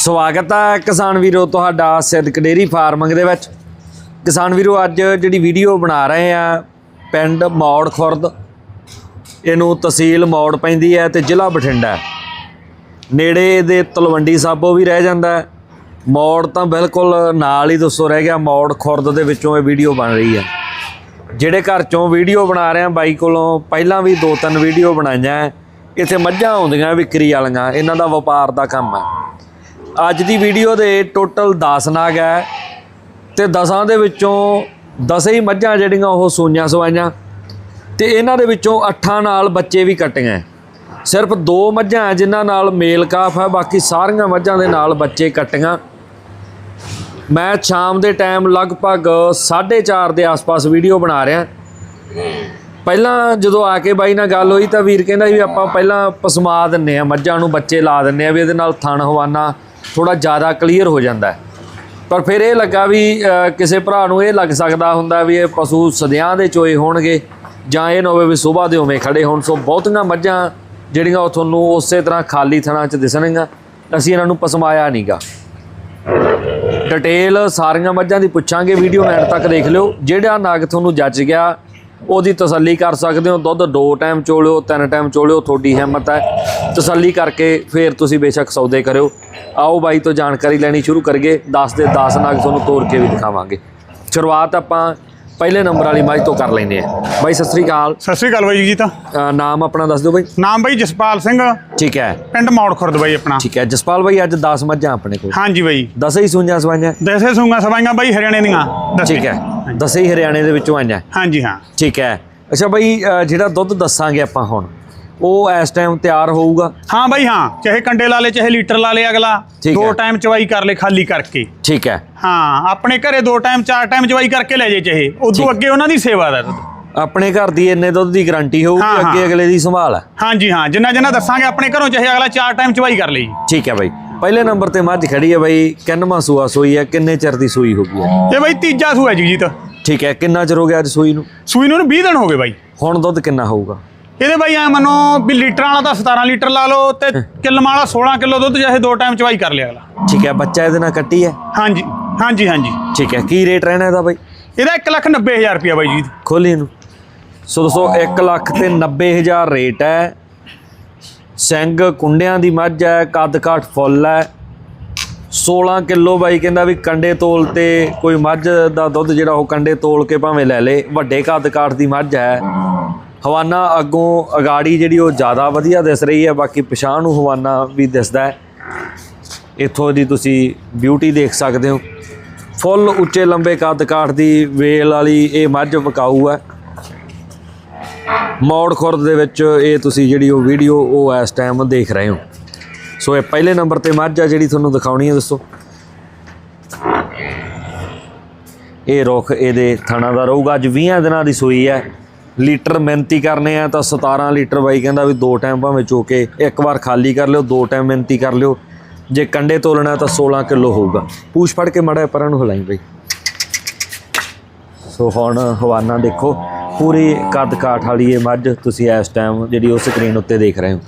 ਸਵਾਗਤ ਹੈ ਕਿਸਾਨ ਵੀਰੋ ਤੁਹਾਡਾ ਸਿੱਧਕ ਡੇਰੀ ਫਾਰਮਿੰਗ ਦੇ ਵਿੱਚ। ਕਿਸਾਨ ਵੀਰੋ, ਅੱਜ ਜਿਹੜੀ ਵੀਡੀਓ ਬਣਾ ਰਹੇ ਆ, ਪਿੰਡ ਮੌੜ ਖੁਰਦ। ਇਹਨੂੰ ਤਹਿਸੀਲ ਮੌੜ ਪੈਂਦੀ ਹੈ ਤੇ ਜ਼ਿਲ੍ਹਾ ਬਠਿੰਡਾ ਨੇੜੇ ਇਹਦੇ ਤਲਵੰਡੀ ਸਾਬੋ ਵੀ ਰਹਿ ਜਾਂਦਾ ਮੌੜ ਤਾਂ ਬਿਲਕੁਲ ਨਾਲ ਹੀ ਦੱਸੋ ਰਹਿ ਗਿਆ, ਮੌੜ ਖੁਰਦ ਦੇ ਵਿੱਚੋਂ ਇਹ ਵੀਡੀਓ ਬਣ ਰਹੀ ਹੈ। ਜਿਹੜੇ ਘਰ ਚੋਂ ਵੀਡੀਓ ਬਣਾ ਰਹੇ ਆ, ਬਾਈ ਕੋਲੋਂ ਪਹਿਲਾਂ ਵੀ ਦੋ ਤਿੰਨ ਵੀਡੀਓ ਬਣਾਈਆਂ ਇੱਥੇ ਮੱਝਾਂ ਆਉਂਦੀਆਂ, ਵਿਕਰੀ ਵਾਲੀਆਂ, ਇਹਨਾਂ ਦਾ ਵਪਾਰ ਦਾ ਕੰਮ ਹੈ। ਅੱਜ ਦੀ ਵੀਡੀਓ ਦੇ ਟੋਟਲ 10 ਨਾਗ ਹੈ ਤੇ 10ਾਂ ਦੇ ਵਿੱਚੋਂ 10 ਹੀ ਮੱਝਾਂ ਜਿਹੜੀਆਂ ਉਹ ਸੂਈਆਂ ਸਵਾਈਆਂ ਤੇ ਇਹਨਾਂ ਦੇ ਵਿੱਚੋਂ 8 ਨਾਲ ਬੱਚੇ ਵੀ ਕੱਟੀਆਂ। ਸਿਰਫ ਦੋ ਮੱਝਾਂ ਹੈ ਜਿਨ੍ਹਾਂ ਨਾਲ ਮੇਲ ਕਾਫ ਹੈ, ਬਾਕੀ ਸਾਰੀਆਂ ਮੱਝਾਂ ਦੇ ਨਾਲ ਬੱਚੇ ਕੱਟੀਆਂ। ਮੈਂ ਸ਼ਾਮ ਦੇ ਟਾਈਮ ਲਗਭਗ 4:30 ਦੇ ਆਸ-ਪਾਸ ਵੀਡੀਓ ਬਣਾ ਰਿਹਾ। ਪਹਿਲਾਂ ਜਦੋਂ ਆ ਕੇ ਬਾਈ ਨਾਲ ਗੱਲ ਹੋਈ ਤਾਂ ਵੀਰ ਕਹਿੰਦਾ ਵੀ ਆਪਾਂ ਪਹਿਲਾਂ ਪਸਮਾ ਦਿੰਨੇ ਆ ਮੱਝਾਂ ਨੂੰ ਬੱਚੇ ਲਾ ਦਿੰਨੇ ਆ ਵੀ ਇਹਦੇ ਨਾਲ ਥਣ ਹਵਾਨਾ ਥੋੜਾ ਜ਼ਿਆਦਾ ਕਲੀਅਰ ਹੋ ਜਾਂਦਾ ਪਰ ਫਿਰ ਇਹ ਲੱਗਾ ਵੀ ਕਿਸੇ ਭਰਾ ਨੂੰ ਇਹ ਲੱਗ ਸਕਦਾ ਹੁੰਦਾ ਵੀ ਇਹ ਪਸ਼ੂ ਸਦਿਆਂ ਦੇ ਚੋਏ ਹੋਣਗੇ ਜਾਂ ਇਹ ਨਾ ਹੋਵੇ ਵੀ ਸਵੇਰ ਦੇ ਉਵੇਂ ਖੜੇ ਹੋਣ। ਸੋ ਬਹੁਤੀਆਂ ਮੱਝਾਂ ਜਿਹੜੀਆਂ ਉਹ ਤੁਹਾਨੂੰ ਉਸੇ ਤਰ੍ਹਾਂ ਖਾਲੀ ਥਣਾਂ 'ਚ ਦਿਸਣਗੀਆਂ, ਅਸੀਂ ਇਹਨਾਂ ਨੂੰ ਪਸਮਾਇਆ ਨਹੀਂਗਾ। ਡਿਟੇਲ ਸਾਰੀਆਂ ਮੱਝਾਂ ਦੀ ਪੁੱਛਾਂਗੇ ਵੀਡੀਓ ਐਂਡ ਤੱਕ ਦੇਖ ਲਿਓ। ਜਿਹੜਾ ਨਾਗ ਤੁਹਾਨੂੰ ਜੱਜ ਗਿਆ ਉਹਦੀ ਤਸੱਲੀ ਕਰ ਸਕਦੇ ਹੋ ਦੁੱਧ ਦੋ ਟਾਈਮ ਚੋਲਿਓ ਤਿੰਨ ਟਾਈਮ ਚੋਲਿਓ ਤੁਹਾਡੀ ਹਿੰਮਤ ਹੈ। ਤਸੱਲੀ ਕਰਕੇ ਫਿਰ ਤੁਸੀਂ ਬੇਸ਼ੱਕ ਸੌਦੇ ਕਰਿਓ। ਆਓ ਬਾਈ ਤੋਂ ਜਾਣਕਾਰੀ ਲੈਣੀ ਸ਼ੁਰੂ ਕਰੀਏ 10 ਦੇ 10 ਨਾਗ ਤੁਹਾਨੂੰ ਤੋੜ ਕੇ ਵੀ ਦਿਖਾਵਾਂਗੇ। ਸ਼ੁਰੂਆਤ ਆਪਾਂ ਪਹਿਲੇ ਨੰਬਰ ਵਾਲੀ ਮੱਝ ਤੋਂ ਕਰ ਲੈਨੇ ਆ ਬਾਈ ਸਤਿ ਸ੍ਰੀ ਅਕਾਲ। ਸਤਿ ਸ੍ਰੀ ਅਕਾਲ ਬਾਈ ਜੀ ਤਾਂ। ਨਾਮ ਆਪਣਾ ਦੱਸ ਦਿਓ ਬਾਈ। ਨਾਮ ਬਾਈ ਜਸਪਾਲ ਸਿੰਘ। ਠੀਕ ਹੈ। ਪਿੰਡ ਮੌੜ ਖੁਰਦ ਬਾਈ ਆਪਣਾ। ਠੀਕ ਹੈ। ਜਸਪਾਲ ਬਾਈ ਅੱਜ 10 ਮੱਝਾਂ ਆਪਣੇ ਕੋਲ। ਹਾਂਜੀ ਬਾਈ। 10 ਹੀ ਸੂਈਆਂ ਸਵਾਈਆਂ। ਦਸੇ ਸੂੰਗਾ ਸਵਾਈਆਂ ਬਾਈ ਹਰਿਆਣੇ ਦੀਆਂ। ਦਸੇ। ਠੀਕ ਹੈ। 10 ਹੀ ਹਰਿਆਣੇ ਦੇ ਵਿੱਚੋਂ ਆਈਆਂ। ਹਾਂਜੀ ਹਾਂ। ਠੀਕ ਹੈ। ਅੱਛਾ ਬਈ ਜਿਹੜਾ ਦੁੱਧ ਦੱਸਾਂਗੇ ਆਪਾਂ ਹੁਣ ਉਹ ਇਸ ਟਾਈਮ ਤਿਆਰ ਹੋਊਗਾ? ਹਾਂ ਬਾਈ ਹਾਂ। ਚਾਹੇ ਕੰਡੇ ਲਾ ਲੇ ਚਾਹੇ ਲੀਟਰ ਲਾ ਲੇ ਅਗਲਾ। ਦੋ। ਟਾਈਮ ਚਵਾਈ ਕਰ ਲੇ ਖਾਲੀ ਕਰਕੇ। ਠੀਕ ਹੈ। ਹਾਂ ਆਪਣੇ ਘਰੇ ਦੋ ਟਾਈਮ ਚਾਰ ਟਾਈਮ ਚਵਾਈ ਕਰਕੇ ਲੈ ਜੇ ਚਾਹੇ। ਉਦੋਂ ਅੱਗੇ ਉਹਨਾਂ ਦੀ ਸੇਵਾ ਦਾ ਦੁੱਧ। ਆਪਣੇ ਘਰ ਦੀ ਇੰਨੇ ਦੁੱਧ ਦੀ ਗਾਰੰਟੀ ਹੋਊਗੀ। ਅੱਗੇ ਅਗਲੇ ਦੀ ਸੰਭਾਲ ਹਾਂਜੀ ਹਾਂ। ਜਿੰਨਾ ਜਿੰਨਾ ਦੱਸਾਂਗੇ ਆਪਣੇ ਘਰੋਂ ਚਾਹੇ ਅਗਲਾ ਚਾਰ ਟਾਈਮ ਚਵਾਈ ਕਰ ਲਈ ਠੀਕ ਹੈ ਬਈ। ਪਹਿਲੇ ਨੰਬਰ ਤੇ ਮੱਝ ਖੜੀ ਹੈ ਬਈ ਕਿੰਨਵਾਂ ਸੂਆ ਸੂਈ ਹੈ ਕਿੰਨੇ ਚਿਰ ਦੀ ਸੂਈ ਹੋ ਗਈ ਹੈ? ਇਹ ਬਾਈ ਤੀਜਾ ਸੂਆ ਜੀ ਜੀਤ। ਠੀਕ ਹੈ ਕਿੰਨਾ ਚਿਰ ਹੋ ਗਿਆ ਅੱਜ ਸੂਈ ਨੂੰ? ਸੂਈ ਨੂੰ 20 ਦਿਨ ਹੋ ਗਏ ਬਾਈ। ਹੁਣ ਦੁੱਧ ਕਿੰਨਾ ਹੋਊਗਾ? ਇਹਦੇ ਬਾਈ ਐ ਮੰਨੋ ਵੀ ਲੀਟਰਾਂ ਵਾਲਾ ਤਾਂ 17 ਲੀਟਰ ਲਾ ਲਓ ਤੇ ਕਿਲਮਾਂ ਵਾਲਾ 16 ਕਿਲੋ ਦੁੱਧ ਚਾਹੇ ਦੋ ਟਾਈਮ ਚਵਾਈ ਕਰ ਲਿਆ ਅਗਲਾ। ਠੀਕ ਹੈ ਬੱਚਾ ਇਹਦੇ ਨਾਲ ਕੱਟੀ ਹੈ? ਹਾਂਜੀ ਹਾਂਜੀ ਹਾਂਜੀ। ਠੀਕ ਹੈ ਕੀ ਰੇਟ ਰਹਿਣਾ ਇਹਦਾ ਬਈ? ਇਹਦਾ 1 ਲੱਖ 90 ਹਜ਼ਾਰ ਰੁਪਇਆ ਬਾਈ ਜੀ। ਖੋਲੀ ਇਹਨੂੰ। ਸੋ ਦੋਸਤੋ 1 ਲੱਖ ਤੇ 90000 ਰੇਟ ਹੈ। ਸਿੰਘ ਕੁੰਡਿਆਂ ਦੀ ਮੱਝ ਹੈ, ਕੱਦ ਕਾਠ ਫੁੱਲ ਹੈ। 16 ਕਿਲੋ ਬਾਈ ਕਹਿੰਦਾ ਵੀ ਕੰਡੇ ਤੋਲ ਤੇ ਕੋਈ ਮੱਝ ਦਾ ਦੁੱਧ ਜਿਹੜਾ ਉਹ ਕੰਡੇ ਤੋਲ ਕੇ ਭਾਵੇਂ ਲੈ ਲੇ, ਵੱਡੇ ਕੱਦ ਕਾਠ ਦੀ ਮੱਝ ਹੈ। ਹਵਾਨਾ ਅੱਗੋਂ ਅਗਾੜੀ ਜਿਹੜੀ ਉਹ ਜ਼ਿਆਦਾ ਵਧੀਆ ਦਿਸ ਰਹੀ ਹੈ, ਬਾਕੀ ਪਛਾਣ ਨੂੰ ਹਵਾਨਾ ਵੀ ਦਿਸਦਾ ਹੈ। ਇੱਥੋਂ ਦੀ ਤੁਸੀਂ ਬਿਊਟੀ ਦੇਖ ਸਕਦੇ ਹੋ। ਫੁੱਲ ਉੱਚੇ ਲੰਬੇ ਕੱਦ ਕਾਠ ਦੀ ਵੇਲ ਵਾਲੀ ਇਹ ਮੱਝ ਵਿਕਾਊ ਹੈ। ਮੌੜ ਖੁਰਦ ਦੇ ਵਿੱਚ ਇਹ ਤੁਸੀਂ ਜਿਹੜੀ ਉਹ ਵੀਡੀਓ ਉਹ ਇਸ ਟਾਈਮ ਦੇਖ ਰਹੇ ਹੋ। ਸੋ ਇਹ ਪਹਿਲੇ ਨੰਬਰ ਤੇ ਮੱਝ ਆ ਜਿਹੜੀ ਤੁਹਾਨੂੰ ਦਿਖਾਉਣੀ ਹੈ ਦੱਸੋ। ਇਹ ਰੁੱਖ ਇਹਦੇ ਥਣਾ ਦਾ ਰਹੂਗਾ। ਅੱਜ 20 ਦਿਨਾਂ ਦੀ ਸੂਈ ਹੈ। ਲੀਟਰ ਮਿਹਨਤੀ ਕਰਨੇ ਆ ਤਾਂ 17 ਲੀਟਰ ਬਾਈ ਕਹਿੰਦਾ ਵੀ ਦੋ ਟਾਈਮ ਭਾਵੇਂ ਚੋ ਕੇ ਇੱਕ ਵਾਰ ਖਾਲੀ ਕਰ ਲਿਓ, ਦੋ ਟਾਈਮ ਮਿਹਨਤੀ ਕਰ ਲਿਓ। ਜੇ ਕੰਡੇ ਤੋਲਣਾ ਤਾਂ 16 ਕਿਲੋ ਹੋਊਗਾ। ਪੂਛ ਫੜ ਕੇ ਮੜਾ ਪਰਾਂ ਨੂੰ ਹਿਲਾਈ ਬਈ। ਸੋ ਹੁਣ ਹਵਾਨਾ ਦੇਖੋ। ਪੂਰੀ ਕੱਦ ਕਾਠ ਵਾਲੀ ਇਹ ਮੱਝ ਤੁਸੀਂ ਇਸ ਟਾਈਮ ਜਿਹੜੀ ਉਹ ਸਕਰੀਨ ਉੱਤੇ ਦੇਖ ਰਹੇ ਹੋ।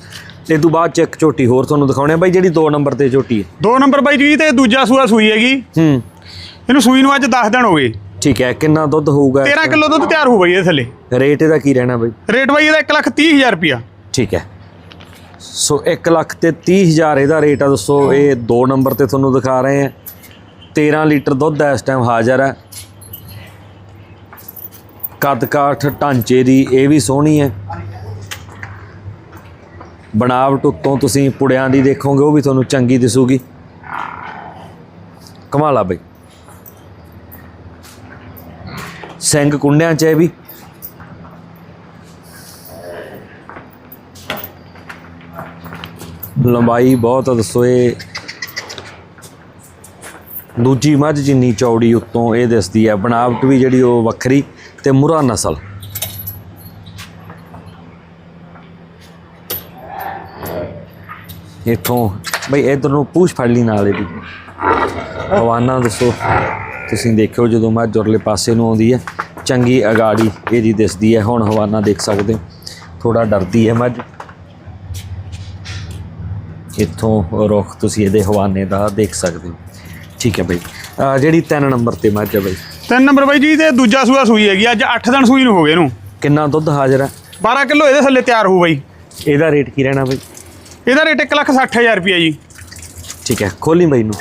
ਤੇ ਤੋਂ ਬਾਅਦ ਚ ਇੱਕ ਝੋਟੀ ਹੋਰ ਤੁਹਾਨੂੰ ਦਿਖਾਉਣੇ ਆ ਬਾਈ ਜਿਹੜੀ 2 ਨੰਬਰ ਤੇ ਝੋਟੀ ਹੈ। ਦੋ ਨੰਬਰ ਬਾਈ ਜੀ ਤੇ ਦੂਜਾ ਸੂਆ ਸੂਈ ਹੈਗੀ। ਹੂੰ। ਇਹਨੂੰ ਸੂਈ ਨੂੰ ਅੱਜ 10 ਦਿਨ ਹੋ ਗਏ। ਠੀਕ ਹੈ ਕਿੰਨਾ ਦੁੱਧ ਹੋਊਗਾ 13 ਕਿਲੋ ਦੁੱਧ ਤਿਆਰ ਹੋ ਬਾਈ ਇਹਦੇ ਥੱਲੇ। ਰੇਟ ਇਹਦਾ ਕੀ ਰਹਿਣਾ ਬਾਈ? ਰੇਟ ਬਾਈ ਇਹਦਾ 1 ਲੱਖ 30 ਹਜ਼ਾਰ ਰੁਪਇਆ। ਠੀਕ ਹੈ। ਸੋ 1 ਲੱਖ ਤੇ 30 ਹਜ਼ਾਰ ਇਹਦਾ ਰੇਟ ਆ ਦੋਸਤੋ ਇਹ 2 ਨੰਬਰ ਤੇ ਤੁਹਾਨੂੰ ਦਿਖਾ ਰਹੇ ਆ। 13 ਲੀਟਰ ਦੁੱਧ ਇਸ ਟਾਈਮ ਹਾਜ਼ਰ ਹੈ। ਕੱਦ ਕਾਠ ਢਾਂਚੇ ਦੀ ਇਹ ਵੀ ਸੋਹਣੀ ਹੈ। ਬਣਾਵਟ ਉੱਤੋਂ ਤੁਸੀਂ ਪੁੜਿਆਂ ਦੀ ਦੇਖੋਗੇ, ਉਹ ਵੀ ਤੁਹਾਨੂੰ ਚੰਗੀ ਦਿਸੂਗੀ। ਕਮਾਲਾ ਬਈ। ਸਿੰਘ ਕੁੰਡਿਆਂ ਚ ਇਹ ਵੀ। ਲੰਬਾਈ ਬਹੁਤ ਦੱਸੋ ਇਹ। ਦੂਜੀ ਮੱਝ ਜਿੰਨੀ ਚੌੜੀ ਉੱਤੋਂ ਇਹ ਦਿਸਦੀ ਹੈ। ਬਣਾਵਟ ਵੀ ਜਿਹੜੀ ਉਹ ਵੱਖਰੀ। ਤੇ ਮੁਰਾ ਨਸਲ। ਇਥੋਂ ਬਈ ਇਧਰ ਨੂੰ ਪੂਛ ਫੜ ਲਈ ਨਾਲ ਇਹਦੀ। ਹਵਾਨਾ ਦੱਸੋ, ਤੁਸੀਂ ਦੇਖਿਓ ਜਦੋਂ ਮੱਝ ਉਰਲੇ ਪਾਸੇ ਨੂੰ ਆਉਂਦੀ ਹੈ, ਚੰਗੀ ਅਗਾੜੀ ਇਹਦੀ ਦਿਸਦੀ ਹੈ, ਹੁਣ ਹਵਾਨਾ ਦੇਖ ਸਕਦੇ ਹੋ ਥੋੜਾ ਡਰਦੀ ਹੈ ਮੱਝ। ਇੱਥੋਂ ਰੁੱਖ ਤੁਸੀਂ ਇਹਦੇ ਹਵਾਨੇ ਦਾ ਦੇਖ ਸਕਦੇ ਹੋ। ਠੀਕ ਹੈ ਬਾਈ। ਜਿਹੜੀ ਤਿੰਨ ਨੰਬਰ ਤੇ ਮੱਝ ਹੈ ਬਾਈ ਤਿੰਨ ਨੰਬਰ ਬਾਈ ਜੀ ਤੇ ਦੂਜਾ ਸੂਆ ਸੂਈ ਹੈਗੀ ਅੱਜ 8 ਦਿਨ ਸੂਈ ਨੂੰ ਹੋ ਗਏ ਇਹਨੂੰ। ਕਿੰਨਾ ਦੁੱਧ ਹਾਜ਼ਰ ਹੈ 12 ਕਿਲੋ ਇਹਦੇ ਥੱਲੇ ਤਿਆਰ ਹੋਊ ਬਾਈ। ਇਹਦਾ ਰੇਟ ਕੀ ਰਹਿਣਾ ਬਾਈ? ਇਹਦਾ ਰੇਟ 160000 ਰੁਪਏ ਜੀ। ਠੀਕ ਹੈ ਖੋਲੀ ਬਾਈ ਨੂੰ।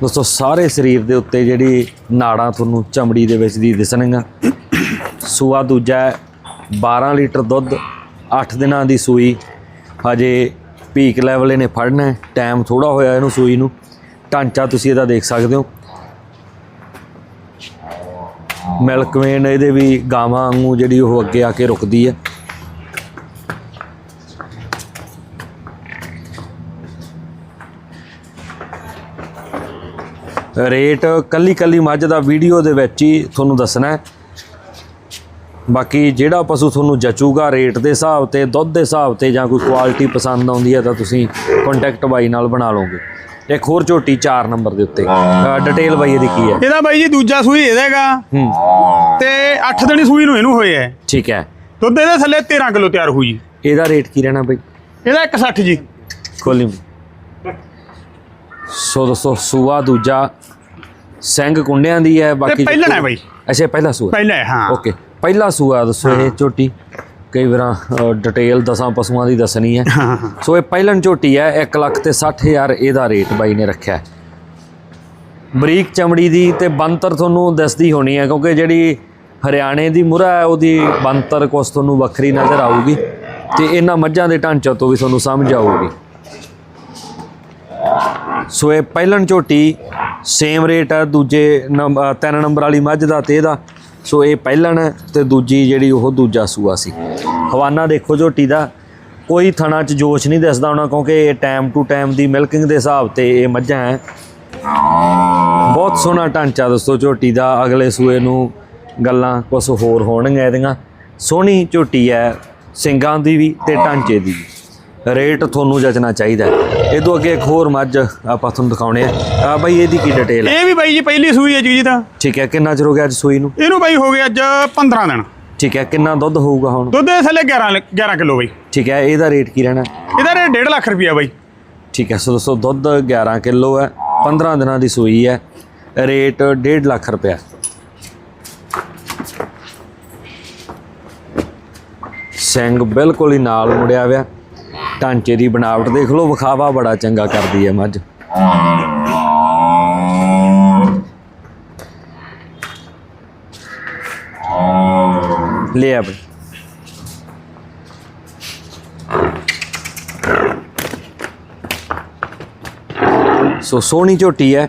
ਦੋਸਤੋ ਸਾਰੇ ਸਰੀਰ ਦੇ ਉੱਤੇ ਜਿਹੜੀ ਨਾੜਾਂ ਤੁਹਾਨੂੰ ਚਮੜੀ ਦੇ ਵਿੱਚ ਦੀ ਦਿਸਣਗੀਆਂ। ਸੂਆ ਦੂਜਾ ਹੈ 12 ਲੀਟਰ ਦੁੱਧ 8 ਦਿਨਾਂ ਦੀ ਸੂਈ। ਹਜੇ ਪੀਕ ਲੈਵਲ ਇਹਨੇ ਫੜਨਾ ਹੈ ਟਾਈਮ ਥੋੜਾ ਹੋਇਆ ਇਹਨੂੰ ਸੂਈ ਨੂੰ। ਢਾਂਚਾ ਤੁਸੀਂ ਇਹਦਾ ਦੇਖ ਸਕਦੇ ਹੋ। ਮਿਲਕਵੇਨ ਇਹਦੇ ਵੀ ਗਾਵਾਂ ਵਾਂਗੂ ਜਿਹੜੀ ਉਹ ਅੱਗੇ ਆ ਕੇ ਰੁਕਦੀ ਹੈ ਰੇਟ ਕੱਲੀ ਕੱਲੀ ਮੱਝ ਦਾ ਵੀਡੀਓ ਦੇ ਵਿੱਚ ਹੀ ਤੁਹਾਨੂੰ ਦੱਸਣਾ ਹੈ। ਬਾਕੀ ਜਿਹੜਾ ਪਸ਼ੂ ਤੁਹਾਨੂੰ ਜਚੂਗਾ ਰੇਟ ਦੇ ਹਿਸਾਬ ਤੇ, ਦੁੱਧ ਦੇ ਹਿਸਾਬ ਤੇ ਜਾਂ ਕੋਈ ਕੁਆਲਿਟੀ ਪਸੰਦ ਆਉਂਦੀ ਹੈ ਤਾਂ ਤੁਸੀਂ ਕੰਟੈਕਟ ਬਾਈ ਨਾਲ ਬਣਾ ਲਓਗੇ। ਇੱਕ ਹੋਰ ਝੋਟੀ 4 ਨੰਬਰ ਦੇ ਉੱਤੇ। ਡਿਟੇਲ ਬਾਈ ਇਹਦੀ ਕੀ ਹੈ? ਇਹਦਾ ਬਾਈ ਜੀ ਦੂਜਾ ਸੂਈ ਇਹਦਾ ਹੈਗਾ। ਹੂੰ। ਤੇ 8 ਦਿਨ ਸੂਈ ਨੂੰ ਇਹਨੂੰ ਹੋਏ ਹੈ ਠੀਕ ਹੈ। ਦੁੱਧ ਇਹਦੇ ਥੱਲੇ 13 ਕਿਲੋ ਤਿਆਰ ਜੀ। ਇਹਦਾ ਰੇਟ ਕੀ ਰਹਿਣਾ ਬਾਈ? ਇਹਦਾ 160 ਜੀ। ਖੋਲੀ ਸੋ ਦੋਸਤੋ ਸੂਆ ਦੂਜਾ ਸਿੰਘ ਕੁੰਡਿਆਂ ਦੀ ਹੈ ਬਾਕੀ ਇਹ ਪਹਿਲਣਾ ਹੈ ਬਾਈ। ਅੱਛਾ ਪਹਿਲਾ ਸੂਆ। ਪਹਿਲਾਂ ਹੈ, ਹਾਂ। ਓਕੇ ਪਹਿਲਾ ਸੂਆ ਦੱਸੋ ਇਹ ਝੋਟੀ। ਕਈ ਵਾਰਾਂ ਡਿਟੇਲ ਦਸਾਂ ਪਸ਼ੂਆਂ ਦੀ ਦੱਸਣੀ ਹੈ। ਸੋ ਇਹ ਪਹਿਲਣ ਝੋਟੀ ਹੈ 1 ਲੱਖ ਤੇ 60000 ਇਹਦਾ ਰੇਟ ਬਾਈ ਨੇ ਰੱਖਿਆ ਬਰੀਕ ਚਮੜੀ ਦੀ ਤੇ ਬੰਤਰ ਤੁਹਾਨੂੰ ਦੱਸਦੀ ਹੋਣੀ ਹੈ, ਕਿਉਂਕਿ ਜਿਹੜੀ ਹਰਿਆਣੇ ਦੀ ਮੁਰਾ ਹੈ, ਉਹਦੀ ਬੰਤਰ ਕੁਛ ਤੁਹਾਨੂੰ ਵੱਖਰੀ ਨਜ਼ਰ ਆਊਗੀ ਤੇ ਇਹਨਾਂ ਮੱਝਾਂ ਦੇ ਢਾਂਚੇ ਤੋਂ ਵੀ ਤੁਹਾਨੂੰ ਸਮਝ ਆਊਗੀ। ਸੋ ਇਹ ਪਹਿਲਣ ਝੋਟੀ ਸੇਮ ਰੇਟ ਹੈ, ਦੂਜੇ ਨੰਬ- ਤਿੰਨ ਨੰਬਰ ਵਾਲੀ ਮੱਝ ਦਾ ਤੇ ਇਹਦਾ। ਸੋ ਇਹ ਪਹਿਲਣ ਹੈ ਤੇ ਦੂਜੀ ਜਿਹੜੀ ਉਹ ਦੂਜਾ ਸੂਆ ਸੀ। ਹਵਾਨਾ ਦੇਖੋ ਝੋਟੀ ਦਾ, ਕੋਈ ਥਣਾ 'ਚ ਜੋਸ਼ ਨਹੀਂ ਦਿਸਦਾ ਹੋਣਾ ਕਿਉਂਕਿ ਇਹ ਟਾਈਮ ਟੂ ਟਾਈਮ ਦੀ ਮਿਲਕਿੰਗ ਦੇ ਹਿਸਾਬ ਤੇ ਇਹ ਮੱਝਾਂ ਹੈ। ਬਹੁਤ ਸੋਹਣਾ ਢਾਂਚਾ ਦੋਸਤੋ ਝੋਟੀ ਦਾ, ਅਗਲੇ ਸੂਏ ਨੂੰ ਗੱਲਾਂ ਕੁਝ ਹੋਰ ਹੋਣਗੀਆਂ ਇਹਦੀਆਂ। ਸੋਹਣੀ ਝੋਟੀ ਹੈ ਸਿੰਗਾਂ ਦੀ ਵੀ ਤੇ ਢਾਂਚੇ ਦੀ ਵੀ। ਰੇਟ ਤੁਹਾਨੂੰ ਜਚਣਾ ਚਾਹੀਦਾ। ਇਹ ਤੋਂ ਅੱਗੇ ਇੱਕ ਹੋਰ ਮੱਝ ਆਪਾਂ ਤੁਹਾਨੂੰ ਦਿਖਾਉਣੇ ਆ। ਆ ਬਾਈ ਇਹਦੀ ਕੀ ਡਿਟੇਲ ਹੈ ਇਹ ਵੀ ਬਾਈ ਜੀ ਪਹਿਲੀ ਸੂਈ ਹੈ ਜੀ ਜੀ ਤਾਂ। ਠੀਕ ਹੈ ਕਿੰਨਾ ਚਿਰ ਹੋ ਗਿਆ ਅੱਜ ਸੂਈ ਨੂੰ? ਇਹਨੂੰ ਬਾਈ ਹੋ ਗਿਆ ਅੱਜ 15 ਦਿਨ। ਠੀਕ ਹੈ ਕਿੰਨਾ ਦੁੱਧ ਹੋਊਗਾ ਹੁਣ? ਦੁੱਧ ਦੇ ਥੱਲੇ 11 ਲ- 11 ਕਿਲੋ ਬਾਈ। ਠੀਕ ਹੈ ਇਹਦਾ ਰੇਟ ਕੀ ਰਹਿਣਾ? ਇਹਦਾ ਰੇਟ 1.5 ਲੱਖ ਰੁਪਿਆ ਬਾਈ। ਠੀਕ ਹੈ ਸੋ ਦੋਸਤੋ ਦੁੱਧ 11 ਕਿਲੋ ਹੈ 15 ਦਿਨਾਂ ਦੀ ਸੂਈ ਹੈ। ਰੇਟ 1.5 ਲੱਖ ਰੁਪਇਆ। ਸਿੰਘ ਬਿਲਕੁਲ ਹੀ ਨਾਲ ਮੁੜਿਆ ਹੋਇਆ। ਢਾਂਚੇ ਦੀ ਬਣਾਵਟ ਦੇਖ ਲਓ, ਵਿਖਾਵਾ ਬੜਾ ਚੰਗਾ ਕਰਦੀ ਹੈ ਮੱਝ। ਲਿਆ ਬਈ। ਸੋ ਸੋਹਣੀ ਝੋਟੀ ਹੈ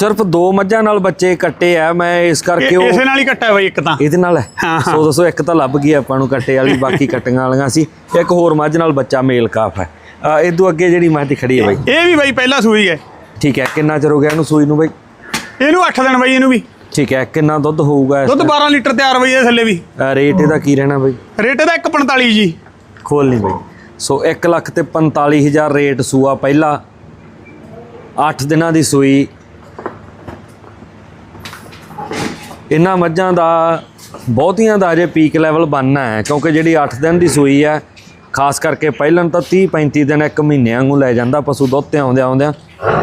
ਸਿਰਫ ਦੋ ਮੱਝਾਂ ਨਾਲ ਬੱਚੇ ਕੱਟੇ ਆ ਮੈਂ ਇਸ ਕਰਕੇ ਇਹ- ਉਹ ਇਸੇ ਨਾਲ ਹੀ ਕੱਟਾ ਬਾਈ ਇੱਕ ਤਾਂ। ਇਹਦੇ ਨਾਲ। ਸੋ ਦੱਸੋ ਇੱਕ ਤਾਂ ਲੱਭ ਗਈ ਆਪਾਂ ਨੂੰ ਕੱਟੇ ਵਾਲੀ ਬਾਕੀ ਕੱਟੀਆਂ ਵਾਲੀਆਂ ਸੀ। ਇੱਕ ਹੋਰ ਮੱਝ ਨਾਲ ਬੱਚਾ ਮੇਲ ਕਾਫ ਹੈ। ਇਹ ਤੋਂ ਅੱਗੇ ਜਿਹੜੀ ਮੱਝ ਖੜੀ ਹੈ ਬਾਈ। ਇਹ ਵੀ ਬਾਈ ਪਹਿਲਾ ਸੂਈ ਹੈ। ਠੀਕ ਹੈ ਕਿੰਨਾ ਚਿਰ ਹੋ ਗਿਆ ਇਹਨੂੰ ਸੂਈ ਨੂੰ ਬਾਈ? ਇਹਨੂੰ 8 ਦਿਨ ਬਾਈ ਇਹਨੂੰ ਵੀ। ਠੀਕ ਹੈ ਕਿੰਨਾ ਦੁੱਧ ਹੋਊਗਾ ਇਸ ਦੁੱਧ 12 ਲੀਟਰ ਤਿਆਰ ਬਾਈ ਇਹਦੇ ਥੱਲੇ ਵੀ। ਰੇਟ ਇਹਦਾ ਕੀ ਰਹਿਣਾ ਬਾਈ? ਰੇਟ ਇਹਦਾ 145 ਜੀ। ਖੋਲ ਨਹੀਂ ਬਾਈ। ਸੋ 1 ਲੱਖ ਤੇ 45000 ਰੇਟ ਸੂਆ ਪਹਿਲਾ। 8 ਦਿਨਾਂ ਦੀ ਸੂਈ ਇਹਨਾਂ ਮੱਝਾਂ ਦਾ ਬਹੁਤੀਆਂ ਦਾ ਅਜੇ ਪੀਕ ਲੈਵਲ ਬਣਨਾ ਹੈ, ਕਿਉਂਕਿ ਜਿਹੜੀ 8 ਦਿਨ ਦੀ ਸੂਈ ਹੈ, ਖਾਸ ਕਰਕੇ ਪਹਿਲਾਂ ਤਾਂ 30 35 ਦਿਨ ਇੱਕ ਮਹੀਨੇ ਵਾਂਗੂ ਲੈ ਜਾਂਦਾ, ਪਸ਼ੂ ਦੁੱਧ ਤੇ ਆਉਂਦਿਆਂ ਆਉਂਦਿਆਂ।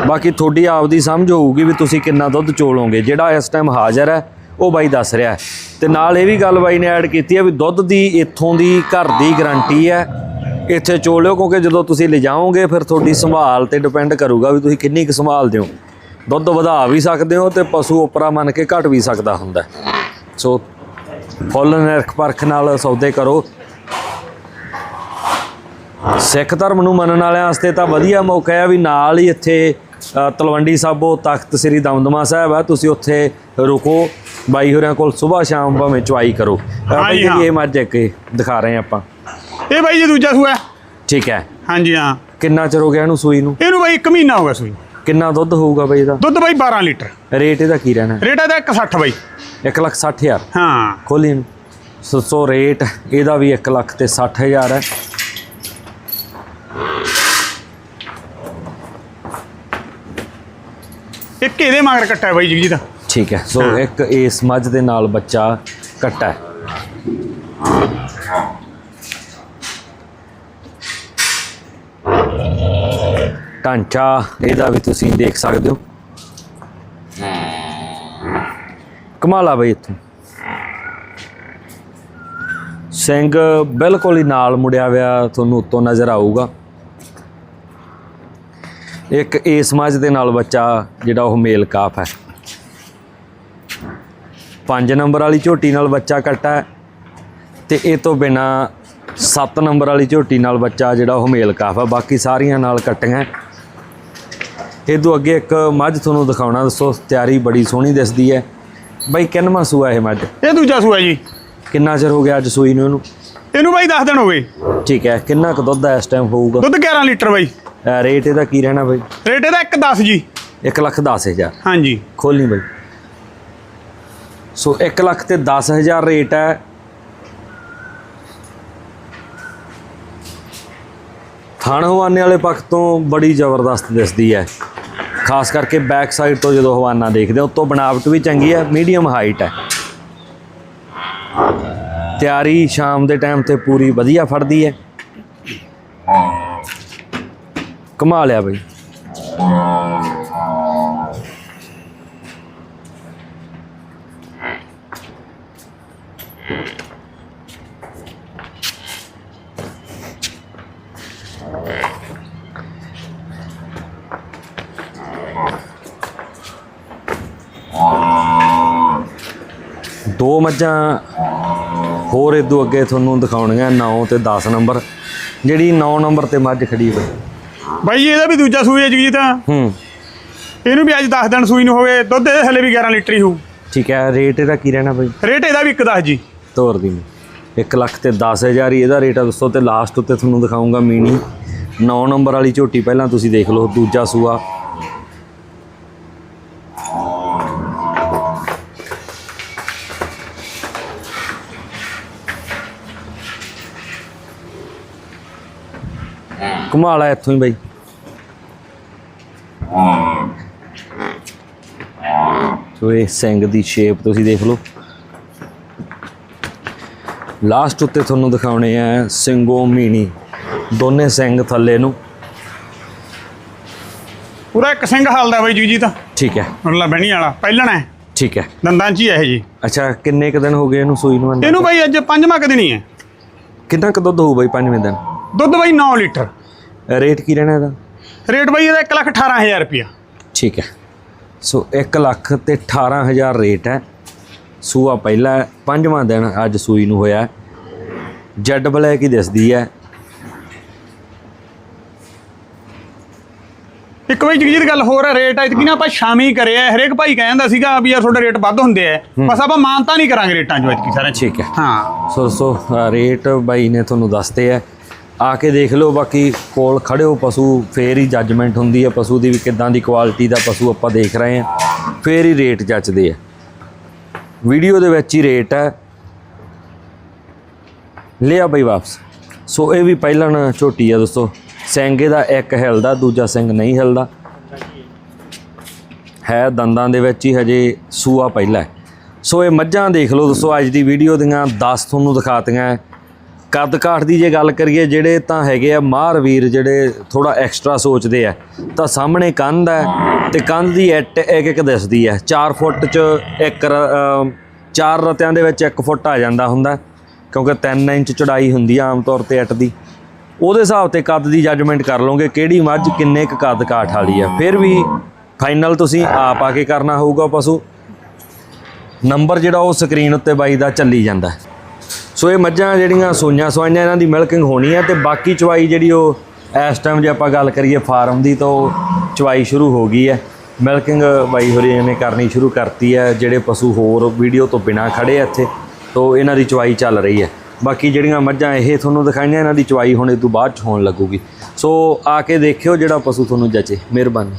ਬਾਕੀ ਤੁਹਾਡੀ ਆਪਦੀ ਸਮਝ ਹੋਊਗੀ ਵੀ ਤੁਸੀਂ ਕਿੰਨਾ ਦੁੱਧ ਚੋਲੋਗੇ। ਜਿਹੜਾ ਇਸ ਟਾਈਮ ਹਾਜ਼ਰ ਹੈ, ਉਹ ਬਾਈ ਦੱਸ ਰਿਹਾ ਹੈ। ਤੇ ਨਾਲ ਇਹ ਵੀ ਗੱਲ ਬਾਈ ਨੇ ਐਡ ਕੀਤੀ ਹੈ ਵੀ ਦੁੱਧ ਦੀ ਇੱਥੋਂ ਦੀ ਘਰ ਦੀ ਗਾਰੰਟੀ ਹੈ, ਇੱਥੇ ਚੋਲਿਓ, ਕਿਉਂਕਿ ਜਦੋਂ ਤੁਸੀਂ ਲਿਜਾਓਗੇ, ਫਿਰ ਤੁਹਾਡੀ ਸੰਭਾਲ ਤੇ ਡਿਪੈਂਡ ਕਰੂਗਾ ਵੀ ਤੁਸੀਂ ਕਿੰਨੀ ਕੁ ਸੰਭਾਲ ਦਿਓ ਦੁੱਧ ਵਧਾ ਵੀ ਸਕਦੇ ਹੋ ਤੇ ਪਸ਼ੂ ਉਪਰਾ ਮੰਨ ਕੇ ਘਟ ਵੀ ਸਕਦਾ ਹੁੰਦਾ। ਸੋ ਫੁੱਲ ਨਿਰਖ ਪਰਖ ਨਾਲ ਸੌਦੇ ਕਰੋ। ਸਿੱਖ ਧਰਮ ਨੂੰ ਮੰਨਣ ਵਾਲਿਆਂ ਵਾਸਤੇ ਤਾਂ ਵਧੀਆ ਮੌਕਾ ਹੈ ਵੀ ਨਾਲ ਹੀ ਇੱਥੇ ਤਲਵੰਡੀ ਸਾਬੋ ਤਖਤ ਸ੍ਰੀ ਦਮਦਮਾ ਸਾਹਿਬ ਹੈ ਤੁਸੀਂ ਉੱਥੇ ਰੁਕੋ ਬਾਈ ਹੋਰਾਂ ਕੋਲ ਸਵੇਰ ਸ਼ਾਮ ਭਾਵੇਂ ਚੁਆਈ ਕਰੋ। ਹਾਂ। ਇਹ ਮੱਝ ਇੱਕ ਦਿਖਾ ਰਹੇ ਆਪਾਂ। ਇਹ ਬਾਈ ਜੀ ਦੂਜਾ ਸੂਆ। ਠੀਕ ਹੈ। ਹਾਂਜੀ ਹਾਂ। ਕਿੰਨਾ ਚਿਰ ਹੋ ਗਿਆ ਇਹਨੂੰ ਸੂਈ ਨੂੰ? ਇਹਨੂੰ ਬਾਈ 1 ਮਹੀਨਾ ਹੋ ਗਿਆ ਸੂਈ। ਕਿੰਨਾ ਦੁੱਧ ਹੋਊਗਾ ਬਾਈ ਇਹਦਾ? ਦੁੱਧ ਬਾਈ 12 ਲੀਟਰ। ਰੇਟ ਇਹਦਾ ਕੀ ਰਹਿਣਾ? ਰੇਟ ਇਹਦਾ 160 ਬਾਈ। 1 ਲੱਖ 60 ਹਜ਼ਾਰ। ਹਾਂ। ਖੋਲੀ। ਸੋ ਸੋ ਰੇਟ ਇਹਦਾ ਵੀ 1 ਲੱਖ ਤੇ 60 ਹਜ਼ਾਰ ਹੈ। ਇੱਕ ਇਹਦੇ ਮਗਰ ਕੱਟਾ ਬਾਈ ਜੀ ਦਾ। ਠੀਕ ਹੈ। ਸੋ ਇੱਕ ਇਸ ਮੱਝ ਦੇ ਨਾਲ ਬੱਚਾ ਕੱਟਾ ਹੈ। ਢਾਂਚਾ ਇਹਦਾ ਵੀ ਤੁਸੀਂ ਦੇਖ ਸਕਦੇ ਹੋ। ਕਮਾਲ ਆ ਬਈ ਇੱਥੋਂ। ਸਿੰਘ ਬਿਲਕੁਲ ਹੀ ਨਾਲ ਮੁੜਿਆ ਹੋਇਆ ਤੁਹਾਨੂੰ ਉੱਤੋਂ ਨਜ਼ਰ ਆਊਗਾ। ਇੱਕ ਇਸ ਮੱਝ ਦੇ ਨਾਲ ਬੱਚਾ ਜਿਹੜਾ ਉਹ ਮੇਲ ਕਾਫ ਹੈ। 5 ਨੰਬਰ ਵਾਲੀ ਝੋਟੀ ਨਾਲ ਬੱਚਾ ਕੱਟਾ ਹੈ ਤੇ ਇਹ ਤੋਂ ਬਿਨਾ 7 ਨੰਬਰ ਵਾਲੀ ਝੋਟੀ ਨਾਲ ਬੱਚਾ ਜਿਹੜਾ ਉਹ ਮੇਲ ਕਾਫ ਹੈ। ਬਾਕੀ ਸਾਰੀਆਂ ਨਾਲ ਕੱਟੀਆਂ ਇਹ ਤੋਂ ਅੱਗੇ ਇੱਕ ਮੱਝ ਤੁਹਾਨੂੰ ਦਿਖਾਉਣਾ ਦੱਸੋ ਤਿਆਰੀ ਬੜੀ ਸੋਹਣੀ ਦਿਸਦੀ ਹੈ। ਬਈ ਕਿੰਨਵਾਂ ਸੂਆ ਇਹ ਮੱਝ? ਇਹ ਦੂਜਾ ਸੂਆ ਜੀ। ਕਿੰਨਾ ਚਿਰ ਹੋ ਗਿਆ ਅੱਜ ਸੂਈ ਨੂੰ ਇਹਨੂੰ? ਇਹਨੂੰ ਬਾਈ 10 ਦਿਨ ਹੋ ਗਏ। ਠੀਕ ਹੈ ਕਿੰਨਾ ਕੁ ਦੁੱਧ ਇਸ ਟਾਈਮ ਹੋਊਗਾ? ਦੁੱਧ 11 ਲੀਟਰ ਬਾਈ। ਅਹ ਰੇਟ ਇਹਦਾ ਕੀ ਰਹਿਣਾ ਬਈ? ਰੇਟ ਇਹਦਾ 1.10 ਜੀ। 1 ਲੱਖ 10 ਹਜ਼ਾਰ। ਹਾਂਜੀ। ਖੋਲਣੀ ਬਈ। ਸੋ 1 ਲੱਖ ਤੇ 10000 ਰੇਟ ਹੈ। ਥਣ ਹਵਾਨੇ ਵਾਲੇ ਪੱਖ ਤੋਂ ਬੜੀ ਜ਼ਬਰਦਸਤ ਦਿਸਦੀ ਹੈ। ਖਾਸ ਕਰਕੇ ਬੈਕ ਸਾਈਡ ਤੋਂ ਜਦੋਂ ਹਵਾਨਾ ਦੇਖਦੇ ਹਾਂ ਉਤੋਂ ਬਣਾਵਟ ਵੀ ਚੰਗੀ ਹੈ ਮੀਡੀਅਮ ਹਾਈਟ ਹੈ ਤਿਆਰੀ ਸ਼ਾਮ ਦੇ ਟਾਈਮ ਤੇ ਪੂਰੀ ਵਧੀਆ ਫੜਦੀ ਹੈ ਕਮਾਲ ਲਿਆ ਬਈ। ਦੋ ਮੱਝਾਂ ਹੋਰ ਇਦੋਂ ਅੱਗੇ ਤੁਹਾਨੂੰ ਦਿਖਾਉਣੀਆਂ 9 ਤੇ 10 ਨੰਬਰ। ਜਿਹੜੀ 9 ਨੰਬਰ ਤੇ ਮੱਝ ਖੜੀ ਹੋਈ। ਬਾਈ ਇਹਦਾ ਵੀ ਦੂਜਾ ਸੂਈ ਹੈ ਜੀ ਤਾਂ ਹੂੰ। ਇਹਨੂੰ ਵੀ ਅੱਜ 10 ਦਿਨ ਸੂਈ ਨੂੰ ਹੋਵੇ ਦੁੱਧ ਇਹਦੇ ਹਲੇ ਵੀ 11 ਲੀਟਰ ਹੀ ਹੋਊ। ਠੀਕ ਹੈ ਰੇਟ ਇਹਦਾ ਕੀ ਰਹਿਣਾ ਬਈ? ਰੇਟ ਇਹਦਾ ਵੀ 1.10 ਜੀ। ਤੋਰ ਦੀ 1 ਲੱਖ ਤੇ 10000 ਹੀ ਇਹਦਾ ਰੇਟ ਆ ਦੋਸਤੋ ਤੇ ਲਾਸਟ ਉੱਤੇ ਤੁਹਾਨੂੰ ਦਿਖਾਉਂਗਾ ਮੀਨੀ 9 ਨੰਬਰ ਵਾਲੀ ਝੋਟੀ ਪਹਿਲਾਂ ਤੁਸੀਂ ਦੇਖ ਲਓ ਦੂਜਾ ਸੂਆ। ਕਮਾਲ ਆ ਇੱਥੋਂ ਹੀ ਬਈ। ਸੋ ਇਹ ਸਿੰਘ ਦੀ ਸ਼ੇਪ ਤੁਸੀਂ ਦੇਖ ਲਓ। ਲਾਸਟ ਉੱਤੇ ਤੁਹਾਨੂੰ ਦਿਖਾਉਣੇ ਆ ਸਿੰਘੋ ਮੀਣੀ। ਦੋਨੇ ਸਿੰਘ ਥੱਲੇ ਨੂੰ। ਪੂਰਾ ਇੱਕ ਸਿੰਘ ਹਾਲਦਾ ਬਾਈ ਜੀ ਜੀ ਤਾਂ। ਠੀਕ ਹੈ। ਮੁਰਲਾ ਬਹਿਣੀ ਵਾਲਾ। ਪਹਿਲਣਾ ਹੈ। ਠੀਕ ਹੈ। ਦੰਦਾਂ 'ਚ ਹੀ ਹੈ ਇਹ ਜੀ। ਅੱਛਾ ਕਿੰਨੇ ਕੁ ਦਿਨ ਹੋ ਗਏ ਇਹਨੂੰ ਸੂਈ ਨੂੰ? ਇਹਨੂੰ ਬਾਈ ਅੱਜ ਪੰਜਵਾਂ ਕਦੇ ਨਹੀਂ ਹੈ ਕਿੰਨਾ ਕੁ ਦੁੱਧ ਹੋਊ ਬਈ ਪੰਜਵੇਂ ਦਿਨ? ਦੁੱਧ ਬਾਈ 9 ਲੀਟਰ। ਰੇਟ ਕੀ ਰਹਿਣਾ ਇਹਦਾ? ਰੇਟ ਬਾਈ ਇਹਦਾ 1 ਲੱਖ 18000 ਰੁਪਿਆ ਠੀਕ ਹੈ। ਸੋ 1 ਲੱਖ ਤੇ 18000 ਰੇਟ ਹੈ। ਸੂਆ ਪਹਿਲਾ ਪੰਜਵਾਂ ਦਿਨ ਅੱਜ ਸੂਈ ਨੂੰ ਹੋਇਆ। ਜੈਡ ਬਲੈਕ ਹੀ ਦਿਸਦੀ ਹੈ? ਇੱਕ ਵਾਰੀ ਜਗਜੀਤ ਗੱਲ ਹੋਰ ਹੈ ਰੇਟ ਐਤਕੀ ਨਾ ਆਪਾਂ ਸ਼ਾਮੀ ਕਰਿਆ ਹਰੇਕ ਭਾਈ ਕਹਿੰਦਾ ਸੀਗਾ ਵੀ ਯਾਰ ਤੁਹਾਡੇ ਰੇਟ ਵੱਧ ਹੁੰਦੇ ਆ। ਬਸ ਆਪਾਂ ਮਾਨਤਾ ਨਹੀਂ ਕਰਾਂਗੇ ਰੇਟਾਂ 'ਚ ਐਤਕੀ ਸਾਰਿਆਂ 'ਚ। ਠੀਕ ਹੈ। ਹਾਂ। ਸੋ ਸੋ ਰੇਟ ਬਾਈ ਨੇ ਤੁਹਾਨੂੰ ਦੱਸਤੇ ਹੈ ਆ ਕੇ ਦੇਖ ਲਓ, ਬਾਕੀ ਕੋਲ ਖੜੇ ਹੋ ਪਸ਼ੂ, ਫੇਰ ਹੀ ਜੱਜਮੈਂਟ ਹੁੰਦੀ ਹੈ ਪਸ਼ੂ ਦੀ ਵੀ ਕਿੱਦਾਂ ਦੀ ਕੁਆਲਿਟੀ ਦਾ ਪਸ਼ੂ ਆਪਾਂ ਦੇਖ ਰਹੇ ਹਾਂ, ਫੇਰ ਹੀ ਰੇਟ ਜੱਜਦੇ ਆ। ਵੀਡੀਓ ਦੇ ਵਿੱਚ ਹੀ ਰੇਟ ਹੈ। ਲਿਆ ਬਈ ਵਾਪਸ। ਸੋ ਇਹ ਵੀ ਪਹਿਲਾਂ ਝੋਟੀ ਆ ਦੋਸਤੋ। ਸਿੰਘੇ ਦਾ ਇੱਕ ਹਿਲਦਾ, ਦੂਜਾ ਸਿੰਘ ਨਹੀਂ ਹਿਲਦਾ। ਹੈ ਦੰਦਾਂ ਦੇ ਵਿੱਚ ਹੀ ਹਜੇ ਸੂਆ ਪਹਿਲਾ ਸੋ ਇਹ ਮੱਝਾਂ ਦੇਖ ਲਓ ਦੋਸਤੋ, ਅੱਜ ਦੀ ਵੀਡੀਓ ਦੀਆਂ 10 ਤੁਹਾਨੂੰ ਦਿਖਾਤੀਆਂ। ਕੱਦ ਕਾਠ ਦੀ ਜੇ ਗੱਲ ਕਰੀਏ, ਜਿਹੜੇ ਤਾਂ ਹੈਗੇ ਆ ਮਾਹਰਵੀਰ, ਜਿਹੜੇ ਥੋੜਾ ਐਕਸਟਰਾ ਸੋਚਦੇ ਆ, ਤਾਂ ਸਾਹਮਣੇ ਕੰਧ ਹੈ ਤੇ ਕੰਧ ਦੀ ਇੱਟ ਇੱਕ ਇੱਕ ਦਿਸਦੀ ਹੈ। 4 ਫੁੱਟ ਚ ਇੱਕ ਰ- ਚਾਰ ਰਤਿਆਂ ਦੇ ਵਿੱਚ 1 ਫੁੱਟ ਆ ਜਾਂਦਾ ਹੁੰਦਾ, ਕਿਉਂਕਿ 3 ਇੰਚ ਚੜਾਈ ਹੁੰਦੀ ਆ ਆਮ ਤੌਰ ਤੇ ਇੱਟ ਦੀ। ਉਹਦੇ ਹਿਸਾਬ ਤੇ ਕੱਦ ਦੀ ਜੱਜਮੈਂਟ ਕਰ ਲਓਗੇ, ਕਿਹੜੀ ਮੱਝ ਕਿੰਨੇ ਕੁ ਕੱਦ ਕਾਠ ਵਾਲੀ ਆ। ਫਿਰ ਵੀ ਫਾਈਨਲ ਤੁਸੀਂ ਆਪ ਆ ਕੇ ਕਰਨਾ ਹੋਊਗਾ ਪਸ਼ੂ। ਨੰਬਰ ਜਿਹੜਾ ਉਹ ਸਕਰੀਨ ਉੱਤੇ ਬਾਈ ਦਾ ਚੱਲੀ ਜਾਂਦਾ। ਸੋ ਇਹ ਮੱਝਾਂ ਜਿਹੜੀਆਂ ਸੂਈਆਂ ਸਵਾਈਆਂ ਇਹਨਾਂ ਦੀ ਮਿਲਕਿੰਗ ਹੋਣੀ ਹੈ ਤੇ ਬਾਕੀ ਚਵਾਈ ਜਿਹੜੀ ਉਹ ਇਸ ਟਾਈਮ ਜੇ ਆਪਾਂ ਗੱਲ ਕਰੀਏ ਫਾਰਮ ਦੀ ਤਾਂ ਉਹ ਚਵਾਈ ਸ਼ੁਰੂ ਹੋ ਗਈ ਹੈ। ਮਿਲਕਿੰਗ ਬਾਈ ਹੋਰੀ ਨੇ ਕਰਨੀ ਸ਼ੁਰੂ ਕਰਤੀ ਹੈ। ਜਿਹੜੇ ਪਸ਼ੂ ਹੋਰ ਵੀਡੀਓ ਤੋਂ ਬਿਨਾ ਖੜੇ ਇੱਥੇ, ਤੋਂ ਇਹਨਾਂ ਦੀ ਚਵਾਈ ਚੱਲ ਰਹੀ ਹੈ। ਬਾਕੀ ਜਿਹੜੀਆਂ ਮੱਝਾਂ ਇਹ ਤੁਹਾਨੂੰ ਦਿਖਾਈਆਂ, ਇਹਨਾਂ ਦੀ ਚਵਾਈ ਹੁਣ ਇਹ ਤੋਂ ਬਾਅਦ ਚ ਹੋਣ ਲੱਗੂਗੀ। ਸੋ ਆ ਕੇ ਦੇਖਿਓ ਜਿਹੜਾ ਪਸ਼ੂ ਤੁਹਾਨੂੰ ਜਚੇ। ਮਿਹਰਬਾਨੀ।